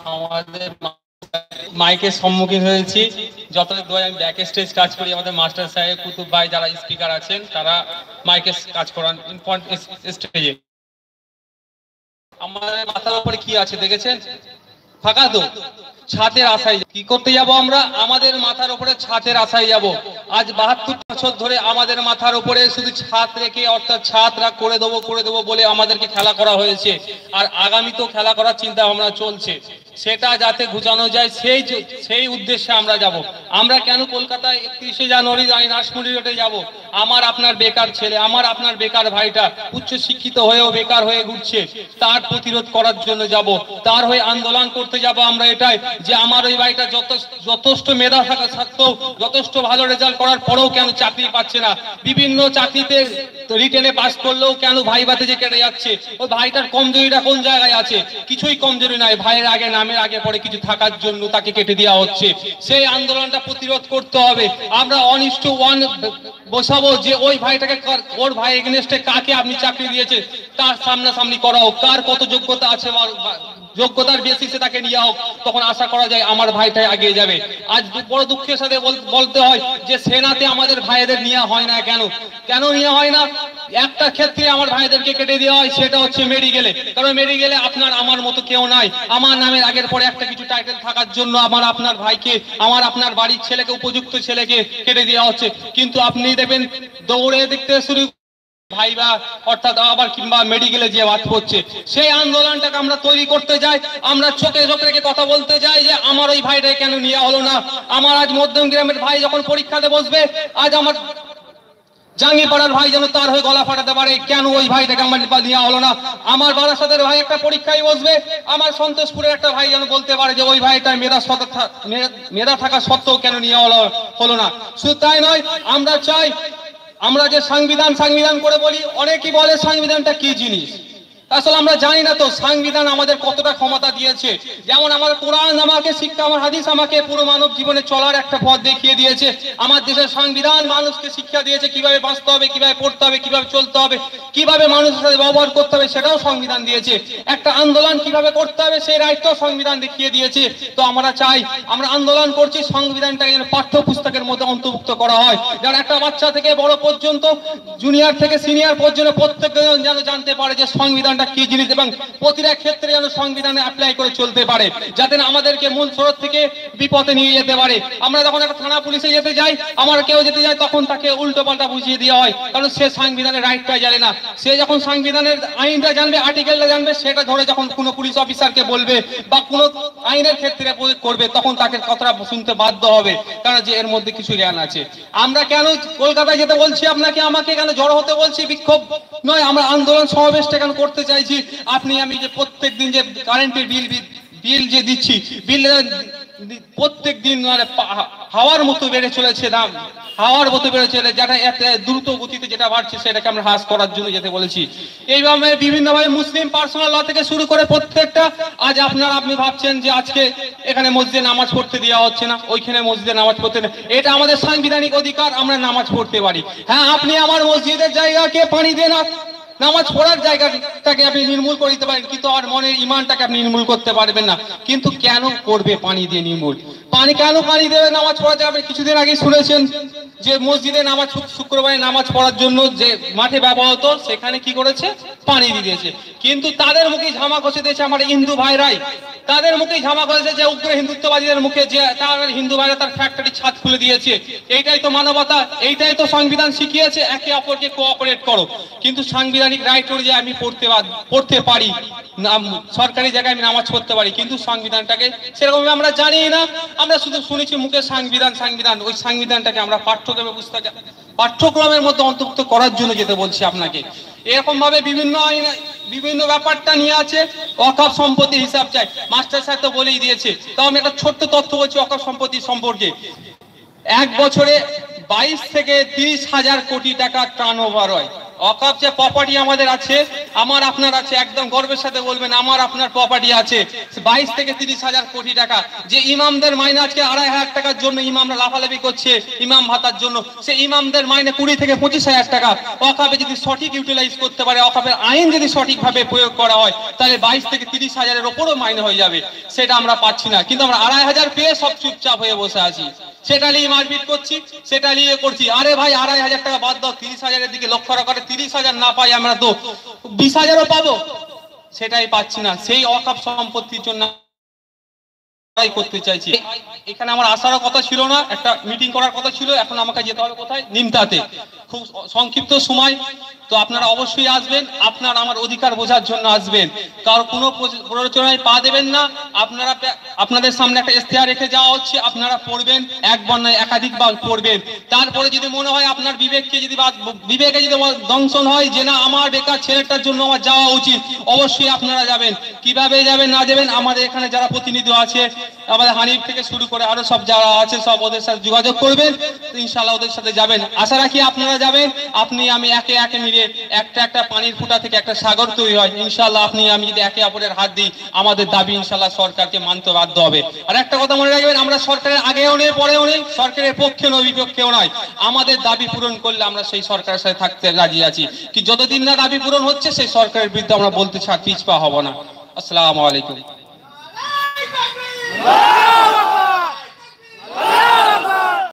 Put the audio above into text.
আমাদের মাইকের সম্মুখীন হয়েছি। যত দূর আমি ব্যাক স্টেজ কাজ করি। আমাদের মাস্টার সাহেব কুতুব ভাই যারা স্পিকার আছেন, তারা মাইকে কাজ করান স্টেজে আমাদের মাথার উপরে কি আছে দেখেছেন? ফাঁকা তো। ছাতের আশায় কি করতে যাব আমরা? আমাদের মাথার উপরে ছাতের আশায় যাব। আজ বাহাত্তর বছর ধরে আমাদের মাথার উপরে শুধু ছাদ রেখে, অর্থাৎ ছাদরা করে দেবো করে দেবো বলে আমাদেরকে খেলা করা হয়েছে। আর আগামী তো খেলা করার চিন্তা ভাবনা চলছে। সেটা যাতে ঘুচানো যায়, সেই সেই উদ্দেশ্যে আমরা যাব। আমরা কেন কলকাতায় একত্রিশে জানুয়ারি আমি নাশমুড়ি রোডে যাব? আমার আপনার বেকার ছেলে, আমার আপনার বেকার ভাইটা উচ্চ শিক্ষিত হয়েও বেকার হয়ে ঘুরছে, তার প্রতিরোধ করার জন্য যাব। তার হয়ে আন্দোলন করতে যাব আমরা এটাই যে আমার ওই ভাইটা যথেষ্ট মেধা থাকা সত্ত্বেও, যথেষ্ট ভালো রেজাল্ট করার পরেও কেন চাকরি পাচ্ছে না? বিভিন্ন চাকরিতে রিটেনে পাস করলেও কেন ভাই বাতে যে কেটে যাচ্ছে? ও ভাইটার কমজোরিটা কোন জায়গায় আছে? কিছুই কমজোরি নাই। ভাইয়ের আগে, নামের আগে পরে কিছু থাকার জন্য তাকে কেটে দেওয়া হচ্ছে। সেই আন্দোলনটা প্রতিরোধ করতে হবে। আমরা অনিষ্ট ওয়ান বসাবো যে ওই ভাইটাকে ওর ভাই এগেনস্টে কাকে আপনি চাকরি দিয়েছে তার সামনাসামনি করা হোক। কার কত যোগ্যতা আছে যোগ্যতার বেসিসে তাকে নিয়ে হোক, তখন আশা করা যায় আমার ভাইটাই এগিয়ে যাবে। আজ বড় দুঃখের সাথে বল- বলতে হয় যে সেনাতে আমাদের ভাইদের নেওয়া হয় না কেন? কেন নেওয়া হয় না? একটা ক্ষেত্রে আমার ভাইদেরকে কেটে দেওয়া হয়, সেটা হচ্ছে মেডিকেলে। কারণ মেডিকেলে আপনার, আমার মতো কেউ নাই। আমার নামের আগের পরে একটা কিছু টাইটেল থাকার জন্য আমার আপনার ভাইকে, আমার আপনার বাড়ির ছেলেকে, উপযুক্ত ছেলেকে কেটে দেওয়া হচ্ছে। কিন্তু আপনি দেখবেন, দৌড়ে দেখতে শুরু ভাইবা, অর্থাৎ আবার কিংবা মেডিকেলে যে বাদ পড়ছে, সেই আন্দোলনটাকে আমরা তৈরি করতে যাই। আমরা চোখে চোখে রেখে কথা বলতে যাই যে, আমার ওই ভাইটা কেন নেওয়া হলো না? আমার আজ মধ্যম গ্রামের ভাই যখন পরীক্ষাতে বসবে, আজ আমার জাঙ্গিপাড়ার ভাই যেন তার হয়ে গলা ফাটাতে পারে, কেন ওই ভাইটাকে আমার নেওয়া হলো না? আমার বারাসাতের ভাই একটা পরীক্ষায় বসবে, আমার সন্তোষপুরের একটা ভাই যেন বলতে পারে যে ওই ভাইটা মেধা মেধা থাকা সত্ত্বেও কেন নেওয়া হলো হলো না? শুধু তাই নয়, আমরা চাই, আমরা যে সংবিধান সংবিধান করে বলি, অনেকেই বলে সংবিধানটা কি জিনিস? আসলে আমরা জানি না তো, সংবিধান আমাদের কতটা ক্ষমতা দিয়েছে। যেমন আমার কোরআন আমাকে, শিক্ষা আমার হাদিস আমাকে পুরো মানব জীবনে চলার একটা পথ দেখিয়ে দিয়েছে। আমার দেশের সংবিধান মানুষকে শিক্ষা দিয়েছে কীভাবে বাঁচতে হবে, কীভাবে পড়তে হবে, কীভাবে চলতে হবে, কীভাবে মানুষের সাথে ব্যবহার করতে হবে, সেটাও সংবিধান দিয়েছে। একটা আন্দোলন কীভাবে করতে হবে, সেই রাইটটাও সংবিধান দেখিয়ে দিয়েছে। তো আমরা চাই, আমরা আন্দোলন করছি, সংবিধানটাকে যেন পাঠ্য পুস্তকের মধ্যে অন্তর্ভুক্ত করা হয়। যেন একটা বাচ্চা থেকে বড় পর্যন্ত, জুনিয়র থেকে সিনিয়র পর্যন্ত প্রত্যেকজন যেন জানতে পারে যে সংবিধানটা কি জিনিস এবং প্রতিটা ক্ষেত্রে যেন সংবিধানে অ্যাপ্লাই করে চলতে পারে, যাতে আমাদেরকে মূল স্রোত থেকে বিপদে নিয়ে যেতে পারে। আমরা যখন একটা থানা পুলিশে যেতে যাই, আমার কেউ যেতে যায়, তখন তাকে উল্টো পাল্টা বুঝিয়ে দেওয়া হয়, কারণ সে সংবিধানের রাইটটা জানে না। সে যখন সংবিধানের আইনটা জানবে আর্টিকেলটা জানবে, সেটা ধরে যখন কোনো পুলিশ অফিসারকে বলবে বা কোনো আইনের ক্ষেত্রে করবে, তখন তাকে কথাটা শুনতে বাধ্য হবে, কারণ যে এর মধ্যে কিছু জ্ঞান আছে। আমরা কেন কলকাতায় যেতে বলছি আপনাকে? আমাকে কেন জড়ো হতে বলছি? বিক্ষোভ নয়, আমরা আন্দোলন সমাবেশটা কেন করতে চাইছি, আপনি আমি যে প্রত্যেক দিন যে কারেন্টের বিল বিল যে দিচ্ছি বিল প্রত্যেক দিন মানে হাওয়ার মতো বেড়ে চলেছে দাম, হাওয়ার মতো বেড়ে চলে যেটা এত দ্রুত গতিতে যেটা বাড়ছে সেটাকে আমরা হ্রাস করার জন্য যেতে বলেছি। এইভাবে বিভিন্নভাবে মুসলিম পার্সোনাল ল থেকে শুরু করে প্রত্যেকটা, আজ আপনারা, আপনি ভাবছেন যে আজকে এখানে মসজিদে নামাজ পড়তে দেওয়া হচ্ছে না, ওইখানে মসজিদে নামাজ পড়তে না, এটা আমাদের সাংবিধানিক অধিকার, আমরা নামাজ পড়তে পারি। হ্যাঁ আপনি আমার মসজিদের জায়গাকে পানি দেন নামাজ পড়ার জায়গাটাকে আপনি নির্মূল করে দিতে পারেন, কিন্তু আর মনের ইমানটাকে আপনি নির্মূল করতে পারবেন না। কিন্তু কেন করবে পানি দিয়ে নির্মূল? পানি কেন পানি দেবে? নামাজ পড়া যাবে কিছুদিন আগে শুনেছেন যে মসজিদে নামাজ শুক্রবারে নামাজ পড়ার জন্য যে মাঠে ব্যবহার হতো, সেখানে কি করেছে? পানি দিয়ে দিয়েছে। কিন্তু তাদের মুখে ঝামা কষে দিয়েছে আমার হিন্দু ভাইরাই। তাদের মুখে ঝামা করেছে যে উগ্র হিন্দুত্ববাদীদের মুখে যে তার হিন্দু ভাইরা তার ফ্যাক্টরি ছাদ খুলে দিয়েছে। এইটাই তো মানবতা, এইটাই তো সংবিধান শিখিয়েছে, একে অপরকে কোঅপারেট করো। কিন্তু সাংবিধানিক রাইট অনুযায়ী আমি পড়তে পড়তে পারি সরকারি জায়গায় আমি নামাজ পড়তে পারি, কিন্তু সংবিধানটাকে সেরকম আমরা জানি না। আমরা শুধু শুনেছি মুখে সাংবিধান, সংবিধান, ওই সংবিধানটাকে আমরা পাঠ্যক্রমে পুস্তকে, পাঠ্যক্রমের মধ্যে অন্তর্ভুক্ত করার জন্য যেতে বলছি আপনাকে। এরকম ভাবে বিভিন্ন আইন, বিভিন্ন ব্যাপারটা নিয়ে আছে, অকাপ সম্পত্তি হিসাব চাই। মাস্টার সাহেব তো বলেই দিয়েছে। তাও আমি একটা ছোট্ট তথ্য বলছি অকাপ সম্পত্তি সম্পর্কে। এক বছরে বাইশ থেকে তিরিশ হাজার কোটি টাকা টার্ন ওভার হয়। অকাপ যে প্রপার্টি আমাদের আছে আমার আপনার আছে, একদম গর্বের সাথে বলবেন, আমার আপনার প্রপার্টি আছে। বাইশ থেকে তিরিশ হাজার কোটি টাকা। যে ইমামদের মাইনে আজকে আড়াই হাজার টাকার জন্য ইমামরা লাফালাফি করছে, ইমাম ভাতার জন্য, সে ইমামদের মাইনে কুড়ি থেকে পঁচিশ হাজার টাকা। অকাপে যদি সঠিক ইউটিলাইজ করতে পারে, অকাপের আইন যদি সঠিকভাবে প্রয়োগ করা হয়, তাহলে বাইশ থেকে তিরিশ হাজারের ওপরও মাইনে হয়ে যাবে। সেটা আমরা পাচ্ছি না। কিন্তু আমরা আড়াই হাজার পেয়ে সব চুপচাপ হয়ে বসে আছি। সেটা নিয়ে মারপিট করছি, সেটা নিয়ে করছি। আরে ভাই, আড়াই হাজার টাকা বাদ দাও, তিরিশ হাজারের দিকে লক্ষ্য রাখা। তিরিশ হাজার না পাই আমরা তো। বিশ হাজারও পাবো। সেটাই পাচ্ছি না। সেই অকাপ সম্পত্তির জন্য লড়াই করতে চাইছি। এখানে আমার আসারও কথা ছিল না, একটা মিটিং করার কথা ছিল, এখন আমাকে যেতে হবে কোথায়? নিমতাতে। খুব সংক্ষিপ্ত সময়, তো আপনারা অবশ্যই আসবেন, আপনারা আমার অধিকার বোঝার জন্য আসবেন। কারও কোনো প্ররোচনায় পা দেবেন না, আপনারা আপনাদের সামনে একটা ইশতেহার রেখে যাওয়া হচ্ছে, আপনারা পড়বেন একবার নয় একাধিকবার পড়বেন। তারপরে যদি মনে হয় আপনার বিবেককে যদি বিবেকে যদি দংশন হয় যে না, আমার বেকার ছেলেটার জন্য আমার যাওয়া উচিত, অবশ্যই আপনারা যাবেন। কীভাবে যাবেন, না যাবেন, আমাদের এখানে যারা প্রতিনিধি আছে আমাদের হানিফ থেকে শুরু করে আরও সব যারা আছে, সব ওদের সাথে যোগাযোগ করবেন। ইনশাল্লাহ ওদের সাথে যাবেন। আশা রাখি আপনারা যাবেন। আপনি, আমি একে একে মিলে একটা একটা পানির ফুটা থেকে একটা সাগর তৈরি হয়। ইনশাল্লাহ আপনি, আমি যদি একে অপরের হাত দিই, আমাদের দাবি ইনশাল্লাহ সরকারকে মানতে বাধ্য হবে। আর একটা কথা মনে রাখবেন, আমরা সরকারের আগেও নেই, পরেও নেই, সরকারের পক্ষে নয়, বিপক্ষেও নয়। আমাদের দাবি পূরণ করলে আমরা সেই সরকারের সাথে থাকতে রাজি আছি। কি যতদিন না দাবি পূরণ হচ্ছে, সেই সরকারের বিরুদ্ধে আমরা বলতে ছাড় পিছপা হব না। আসসালামু আলাইকুম।